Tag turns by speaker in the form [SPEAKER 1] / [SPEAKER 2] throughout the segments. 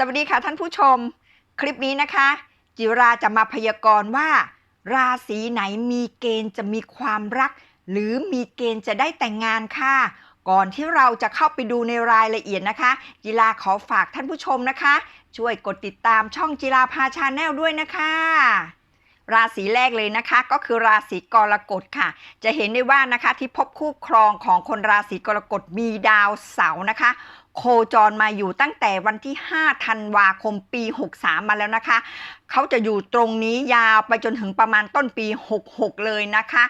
[SPEAKER 1] สวัสดีค่ะท่านผู้ชม คลิปนี้นะคะ จิราจะมาพยากรณ์ว่า ราศีไหนมีเกณฑ์จะมีความรัก หรือมีเกณฑ์จะได้แต่งงานค่ะ ก่อนที่เราจะเข้าไปดูในรายละเอียดนะคะ จิราขอฝากท่านผู้ชมนะคะ ช่วยกดติดตามช่องจิราพาชาแนลด้วยนะคะ ราศีแรกเลยนะคะ ก็คือราศีกรกฎค่ะ จะเห็นได้ว่านะคะที่พบคู่ครองของคนราศีกรกฎมีดาวเสาร์นะคะ โคจรมาอยู่ตั้งแต่วันที่ 5 ธันวาคมปี 63 มาแล้วนะคะ เขาจะอยู่ตรงนี้ยาวไปจนถึงประมาณต้นปี 66 เลยนะคะ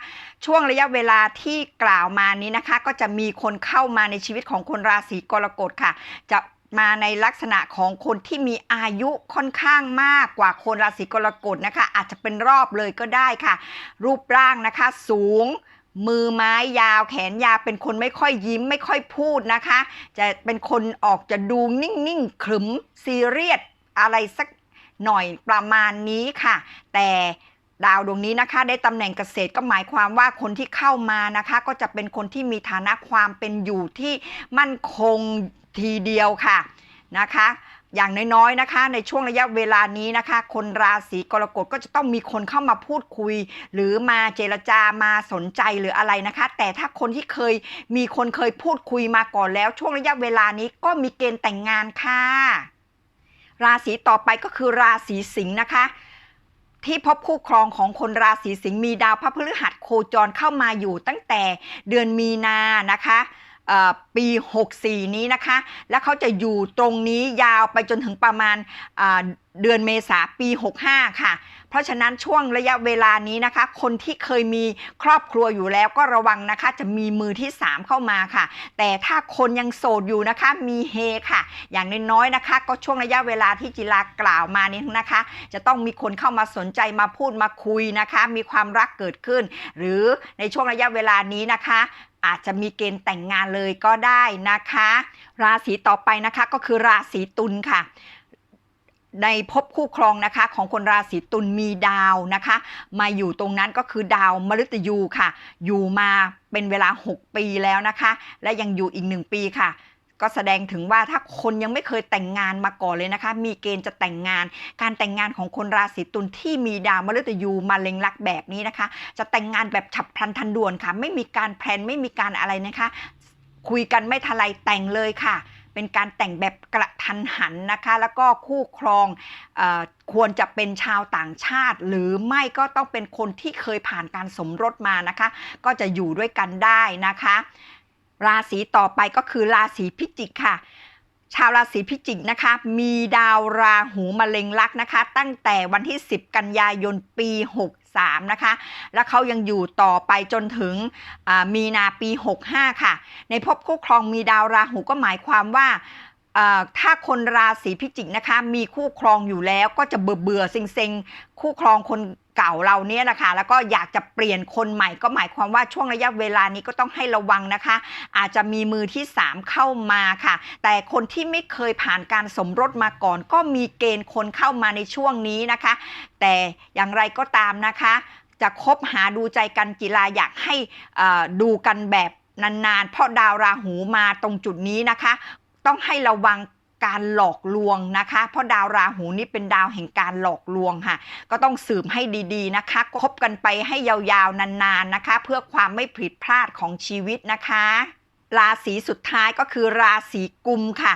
[SPEAKER 1] ช่วงระยะเวลาที่กล่าวมานี้นะคะ ก็จะมีคนเข้ามาในชีวิตของคนราศีกรกฎค่ะ จะมาในลักษณะของคนที่มีอายุค่อนข้างมากกว่าคนราศีกรกฎนะคะ อาจจะเป็นรอบเลยก็ได้ค่ะ รูปร่างนะคะสูง มือไม้ยาวแขนยาวเป็นคนไม่ค่อยยิ้มไม่ค่อยพูดนะคะ จะเป็นคนออกจะดูนิ่งๆขรึมซีเรียสอะไรสักหน่อยประมาณนี้ค่ะ แต่ดาวดวงนี้นะคะ ได้ตำแหน่งเกษตรก็หมายความว่าคนที่เข้ามานะคะ ก็จะเป็นคนที่มีฐานะความเป็นอยู่ที่มั่นคงทีเดียวค่ะนะคะ อย่างน้อยๆนะคะ ในช่วงระยะเวลานี้นะคะ คนราศีกรกฎก็จะต้องมีคนเข้ามาพูดคุย หรือมาเจรจามาสนใจหรืออะไรนะคะ แต่ถ้าคนที่เคยมีคนเคยพูดคุยมาก่อนแล้ว ช่วงระยะเวลานี้ก็มีเกณฑ์แต่งงานค่ะ ราศีต่อไปก็คือราศีสิงห์นะคะที่พบคู่ครองของคนราศีสิงห์มีดาวพระพฤหัสโคจรเข้ามาอยู่ตั้งแต่เดือนมีนานะคะ ปี 64 นี้นะคะ แล้วเขาจะอยู่ตรงนี้ยาวไปจนถึงประมาณเดือนเมษาปี 65 ค่ะ เพราะฉะนั้นช่วงระยะเวลานี้นะคะ คนที่เคยมีครอบครัวอยู่แล้วก็ระวังนะคะ จะมีมือที่ 3 เข้ามาค่ะ แต่ถ้าคนยังโสดอยู่นะคะ มีเฮค่ะ อย่างน้อยๆนะคะ ก็ช่วงระยะเวลาที่จิรากล่าวมานี้นะคะ จะต้องมีคนเข้ามาสนใจมาพูดมาคุยนะคะ มีความรักเกิดขึ้น หรือในช่วงระยะเวลานี้นะคะ อาจจะมีเกณฑ์แต่งงานเลยก็ได้นะคะ ราศีต่อไปนะคะก็คือราศีตุลค่ะในภพคู่ครองนะคะของคนราศีตุลมีดาวนะคะ มาอยู่ตรงนั้นก็คือดาวมฤตยูค่ะ อยู่มาเป็นเวลา 6 ปีแล้วนะคะ และยังอยู่อีก 1 ปีค่ะ ก็แสดงถึงว่าถ้าคนยังไม่เคยแต่งงานมาก่อนเลยนะคะ มีเกณฑ์จะแต่งงาน การแต่งงานของคนราศีตุลที่มีดาวมฤตยูมาเล็งลักแบบนี้นะคะ จะแต่งงานแบบฉับพลันทันด่วนค่ะ ไม่มีการแพลนไม่มีการอะไรนะคะ คุยกันไม่ทลายแต่งเลยค่ะ เป็นการแต่งแบบกระทันหันนะคะ แล้วก็คู่ครองอควรจะเป็นชาวต่างชาติ หรือไม่ก็ต้องเป็นคนที่เคยผ่านการสมรสมานะคะ ก็จะอยู่ด้วยกันได้นะคะ ราศีต่อไปก็คือราศีพิจิกค่ะ ชาวราศีพิจิกนะคะ มีดาวราหูมาเล็งลักนะคะ ตั้งแต่วันที่ 10 กันยายนปี 63 นะคะ แล้วเขายังอยู่ต่อไปจนถึงมีนาปี 65 ค่ะ ในภพคู่ครองมีดาวราหูก็หมายความว่าถ้าคนราศีพิจิกนะคะ มีคู่ครองอยู่แล้วก็จะเบื่อเบื่อๆเซ็งคู่ครองคน เก่าเราเนี่ยนะคะ แล้วก็อยากจะเปลี่ยนคนใหม่ก็หมายความว่าช่วงระยะเวลานี้ก็ต้องให้ระวังนะคะ อาจจะมีมือที่ 3 เข้ามาค่ะ แต่คนที่ไม่เคยผ่านการสมรสมาก่อน ก็มีเกณฑ์คนเข้ามาในช่วงนี้นะคะ แต่อย่างไรก็ตามนะคะ จะคบหาดูใจกันกีฬาอยากให้อ่อดูกันแบบนานๆ เพราะดาวราหูมาตรงจุดนี้นะคะ ต้องให้ระวัง การหลอกลวงนะคะ เพราะดาวราหูนี่เป็นดาวแห่งการหลอกลวงค่ะ ก็ต้องสืบให้ดีๆนะคะ คบกันไปให้ยาวๆนานๆนะคะ เพื่อความไม่ผิดพลาดของชีวิตนะคะ ราศีสุดท้ายก็คือราศีกุมค่ะ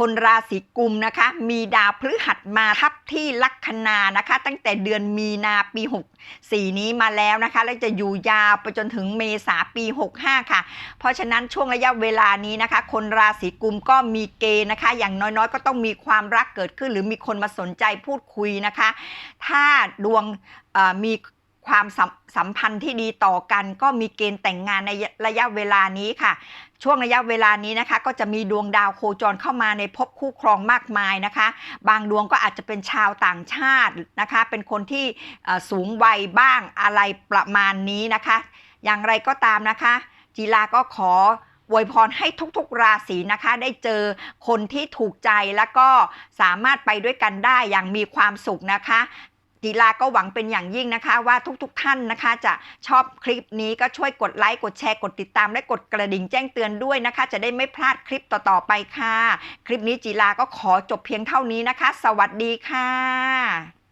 [SPEAKER 1] คนราศีกุมนะคะ มีดาวพฤหัสมาทับที่ลัคนานะคะ ตั้งแต่เดือนมีนาปี 64 นี้มาแล้วนะคะ แล้วจะอยู่ยาวไปจนถึงเมษาปี 65 ค่ะ เพราะฉะนั้นช่วงระยะเวลานี้นะคะ คนราศีกุมก็มีเกณฑ์นะคะ อย่างน้อยๆ ก็ต้องมีความรักเกิดขึ้น หรือมีคนมาสนใจพูดคุยนะคะ ถ้าดวงมี ความสัมสัมพันธ์ที่ดีต่อกัน ก็มีเกณฑ์แต่งงานในระยะเวลานี้ค่ะ ช่วงระยะเวลานี้นะคะ ก็จะมีดวงดาวโคจรเข้ามาในภพคู่ครองมากมายนะคะ บางดวงก็อาจจะเป็นชาวต่างชาตินะคะ เป็นคนที่สูงวัยบ้างอะไรประมาณนี้นะคะ อย่างไรก็ตามนะคะ จีลาก็ขออวยพรให้ทุกๆ ราศีนะคะ ได้เจอคนที่ถูกใจแล้วก็สามารถไปด้วยกันได้อย่างมีความสุขนะคะ จีลาก็หวังเป็นอย่างยิ่งนะคะว่าทุกๆท่านนะคะ จะชอบคลิปนี้ก็ช่วยกดไลค์กดแชร์กดติดตาม และกดกระดิ่งแจ้งเตือนด้วยนะคะ จะได้ไม่พลาดคลิปต่อๆไปค่ะ คลิปนี้จีลาก็ขอจบเพียงเท่านี้นะคะ สวัสดีค่ะ